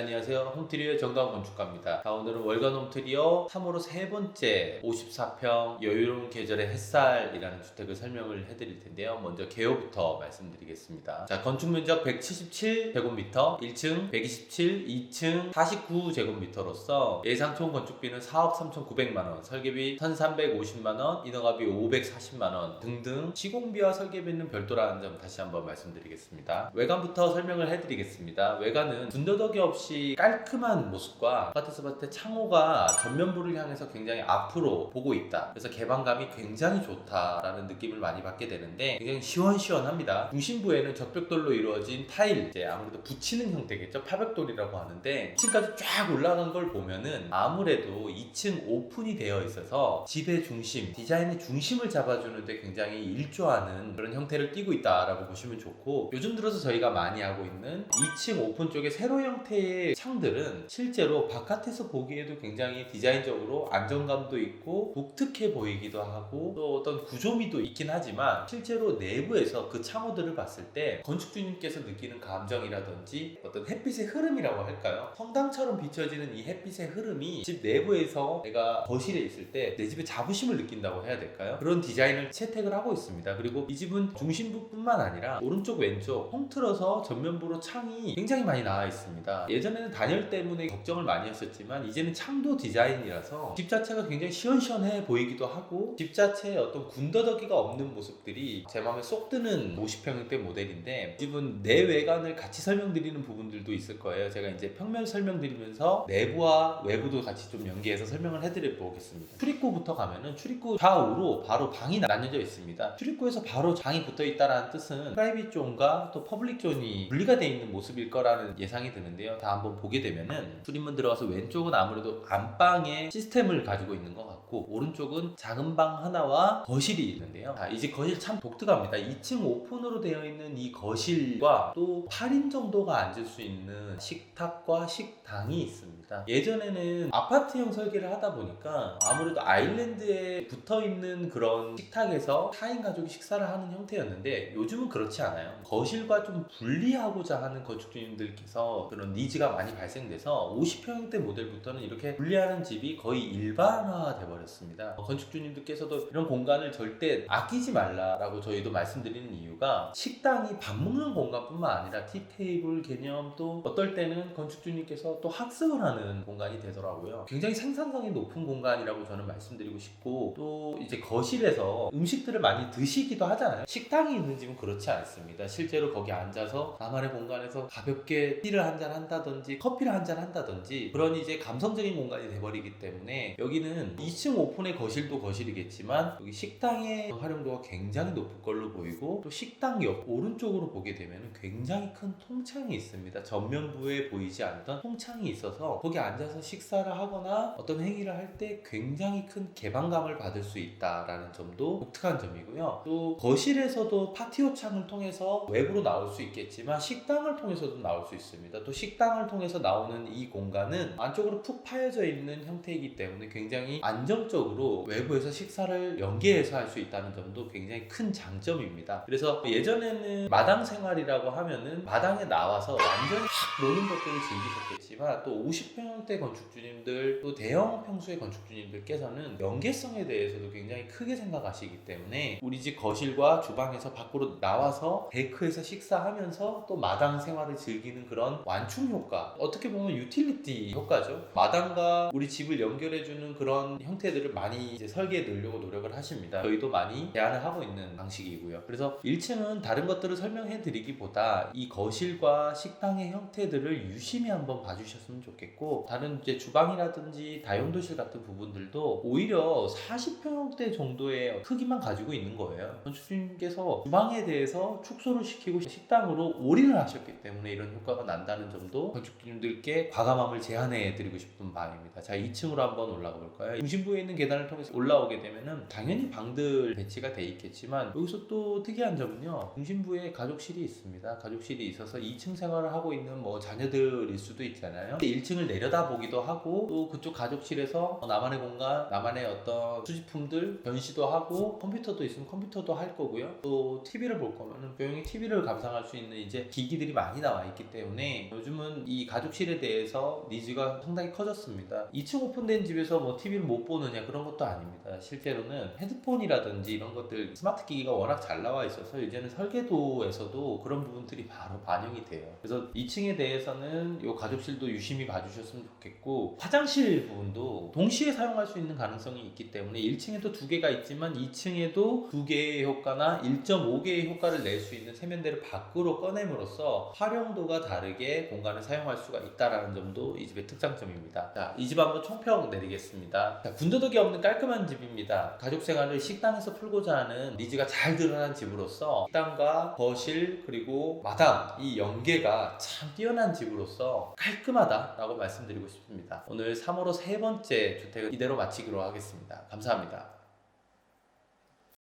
안녕하세요. 홈트리오 정다운 건축가입니다. 자, 오늘은 월간 홈트리오 3호로 세 번째 54평 여유로운 계절의 햇살이라는 주택을 설명을 해드릴 텐데요. 먼저 개요부터 말씀드리겠습니다. 자, 건축 면적 177제곱미터, 1층 127, 2층 49제곱미터로서 예상 총 건축비는 4억 3,900만 원, 설계비 1,350만 원, 인허가비 540만 원 등등 시공비와 설계비는 별도라는 점 다시 한번 말씀드리겠습니다. 외관부터 설명을 해드리겠습니다. 외관은 군더더기 없이 깔끔한 모습과 봤을 때 창호가 전면부를 향해서 굉장히 앞으로 보고 있다. 그래서 개방감이 굉장히 좋다라는 느낌을 많이 받게 되는데 굉장히 시원시원합니다. 중심부에는 적벽돌로 이루어진 타일, 이제 아무래도 붙이는 형태겠죠. 파벽돌이라고 하는데 2층까지 쫙 올라간 걸 보면은 아무래도 2층 오픈이 되어 있어서 집의 중심, 디자인의 중심을 잡아주는데 굉장히 일조하는 그런 형태를 띠고 있다라고 보시면 좋고 요즘 들어서 저희가 많이 하고 있는 2층 오픈 쪽의 세로 형태의 창들은 실제로 바깥에서 보기에도 굉장히 디자인적으로 안정감도 있고 독특해 보이기도 하고 또 어떤 구조미도 있긴 하지만 실제로 내부에서 그 창호들을 봤을 때 건축주님께서 느끼는 감정이라든지 어떤 햇빛의 흐름이라고 할까요? 성당처럼 비춰지는 이 햇빛의 흐름이 집 내부에서 내가 거실에 있을 때 내 집에 자부심을 느낀다고 해야 될까요? 그런 디자인을 채택을 하고 있습니다. 그리고 이 집은 중심부뿐만 아니라 오른쪽 왼쪽 통틀어서 전면부로 창이 굉장히 많이 나와 있습니다. 예전에는 단열 때문에 걱정을 많이 했었지만 이제는 창도 디자인이라서 집 자체가 굉장히 시원시원해 보이기도 하고 집 자체에 어떤 군더더기가 없는 모습들이 제 마음에 쏙 드는 50평대 모델인데 이 집은 내 외관을 같이 설명드리는 부분들도 있을 거예요. 제가 이제 평면 설명드리면서 내부와 외부도 같이 좀 연계해서 설명을 해드려 보겠습니다. 출입구부터 가면은 출입구 좌우로 바로 방이 나뉘어져 있습니다. 출입구에서 바로 장이 붙어 있다라는 뜻은 프라이빗 존과 또 퍼블릭 존이 분리가 되어 있는 모습일 거라는 예상이 드는데요. 다 한번 보게 되면은 출입문 들어가서 왼쪽은 아무래도 안방의 시스템을 가지고 있는 것 같고 오른쪽은 작은 방 하나와 거실이 있는데요. 자, 이제 거실 참 독특합니다. 2층 오픈으로 되어 있는 이 거실과 또 8인 정도가 앉을 수 있는 식탁과 식당이 있습니다. 예전에는 아파트형 설계를 하다 보니까 아무래도 아일랜드에 붙어 있는 그런 식탁에서 4인 가족이 식사를 하는 형태였는데 요즘은 그렇지 않아요. 거실과 좀 분리하고자 하는 건축주님들께서 그런 니즈 가 많이 발생돼서 50평대 모델부터는 이렇게 분리하는 집이 거의 일반화 돼 버렸습니다. 건축주님들께서도 이런 공간을 절대 아끼지 말라라고 저희도 말씀드리는 이유가 식당이 밥 먹는 공간뿐만 아니라 티 테이블 개념 또 어떨 때는 건축주님께서 또 학습을 하는 공간이 되더라고요. 굉장히 생산성이 높은 공간이라고 저는 말씀드리고 싶고 또 이제 거실에서 음식들을 많이 드시기도 하잖아요. 식당이 있는 집은 그렇지 않습니다. 실제로 거기 앉아서 나만의 공간에서 가볍게 티를 한잔 한다든지 커피를 한 잔 한다든지 그런 이제 감성적인 공간이 돼버리기 때문에 여기는 2층 오픈의 거실도 거실이겠지만 여기 식당의 활용도가 굉장히 높을 걸로 보이고 또 식당 옆 오른쪽으로 보게 되면 굉장히 큰 통창이 있습니다. 전면부에 보이지 않던 통창이 있어서 거기 앉아서 식사를 하거나 어떤 행위를 할 때 굉장히 큰 개방감을 받을 수 있다라는 점도 독특한 점이고요. 또 거실에서도 파티오 창을 통해서 외부로 나올 수 있겠지만 식당을 통해서도 나올 수 있습니다. 또 식당을 통해서 나오는 이 공간은 안쪽으로 푹 파여져 있는 형태이기 때문에 굉장히 안정적으로 외부에서 식사를 연계해서 할 수 있다는 점도 굉장히 큰 장점입니다. 그래서 예전에는 마당 생활이라고 하면은 마당에 나와서 완전히 확 노는 것들을 즐기셨겠지만 또 50평대 건축주님들 또 대형 평수의 건축주님들께서는 연계성에 대해서도 굉장히 크게 생각하시기 때문에 우리 집 거실과 주방에서 밖으로 나와서 데크에서 식사하면서 또 마당 생활을 즐기는 그런 완충 효과 어떻게 보면 유틸리티 효과죠. 마당과 우리 집을 연결해주는 그런 형태들을 많이 설계해 놓으려고 노력을 하십니다. 저희도 많이 제안을 하고 있는 방식이고요. 그래서 1층은 다른 것들을 설명해 드리기보다 이 거실과 식당의 형태들을 유심히 한번 봐주셨으면 좋겠고 다른 이제 주방이라든지 다용도실 같은 부분들도 오히려 40평대 정도의 크기만 가지고 있는 거예요. 건축주님께서 주방에 대해서 축소를 시키고 식당으로 올인을 하셨기 때문에 이런 효과가 난다는 점도 건축주님들께 과감함을 제안해 드리고 싶은 바입니다. 자, 2층으로 한번 올라가 볼까요? 중심부에 있는 계단을 통해서 올라오게 되면은 당연히 방들 배치가 돼 있겠지만 여기서 또 특이한 점은요. 중심부에 가족실이 있습니다. 가족실이 있어서 2층 생활을 하고 있는 뭐 자녀들일 수도 있잖아요. 1층을 내려다 보기도 하고 또 그쪽 가족실에서 나만의 공간, 나만의 어떤 수집품들 전시도 하고 컴퓨터도 있으면 컴퓨터도 할 거고요. 또 TV를 볼 거면은 조용히 TV를 감상할 수 있는 이제 기기들이 많이 나와 있기 때문에 요즘은 이 가족실에 대해서 니즈가 상당히 커졌습니다. 2층 오픈된 집에서 뭐 TV를 못 보느냐 그런 것도 아닙니다. 실제로는 헤드폰이라든지 이런 것들 스마트 기기가 워낙 잘 나와 있어서 이제는 설계도에서도 그런 부분들이 바로 반영이 돼요. 그래서 2층에 대해서는 이 가족실도 유심히 봐주셨으면 좋겠고 화장실 부분도 동시에 사용할 수 있는 가능성이 있기 때문에 1층에도 두 개가 있지만 2층에도 두 개의 효과나 1.5개의 효과를 낼 수 있는 세면대를 밖으로 꺼냄으로써 활용도가 다르게 공간을 사용할 수가 있다라는 점도 이 집의 특장점입니다. 자, 이 집 한번 총평 내리겠습니다. 자, 군더더기 없는 깔끔한 집입니다. 가족 생활을 식당에서 풀고자 하는 니즈가 잘 드러난 집으로서 식당과 거실 그리고 마당 이 연계가 참 뛰어난 집으로서 깔끔하다라고 말씀드리고 싶습니다. 오늘 3호로 세 번째 주택은 이대로 마치기로 하겠습니다. 감사합니다.